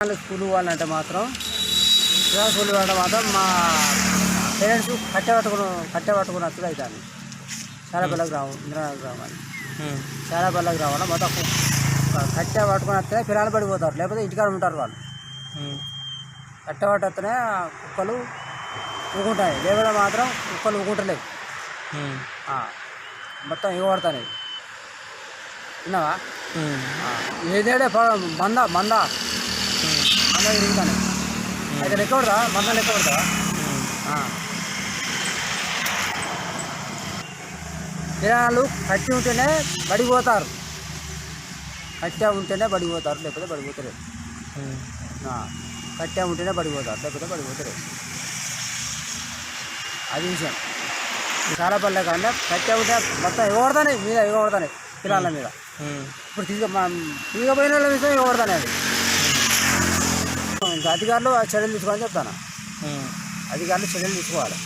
School వాళ్ళంటే మాత్రం పిల్లలు స్కూల్ వాళ్ళంటే మాత్రం మా పేరెంట్స్ కట్టె పట్టుకుని కట్టె పట్టుకుని వచ్చుడు అవుతాను చాలా పిల్లల గ్రామం ఇంద్రనగర్ గ్రామాన్ని చాలా పిల్లల గ్రామంలో మొత్తం కట్టె పట్టుకుని వస్తే పిల్లలు పడిపోతారు. లేకపోతే ఇంటికాడ ఉంటారు వాళ్ళు. కట్టె పట్టు వస్తేనే కుక్కలు ఊకుంటాయి లేకపోతే మాత్రం కుక్కలు ఊకుంటలేవు మొత్తం ఎగబడతాయి. విన్నావా ఏదేడే మంద మంద. మంద తిరుగుతాను అయితే లెక్క పడతా మంద లెక్క కట్టి ఉంటేనే పడిపోతారు కట్టె ఉంటేనే పడిపోతారు లేకపోతే పడిపోతారు కట్టె ఉంటేనే పడిపోతారు లేకపోతే పడిపోతారు అది విషయం. చాలా కానీ కట్టె ఉంటే మొత్తం ఎగబడతానే మీద ఎగబడతానే పిల్లల మీద. ఇప్పుడు తీసుకు తీసుకుపోయిన వాళ్ళ విషయం ఇవ్వబడతానే అది. అధికారులు ఆ చర్యలు తీసుకోవాలని చెప్తాను. అధికారులు చర్యలు తీసుకోవాలి.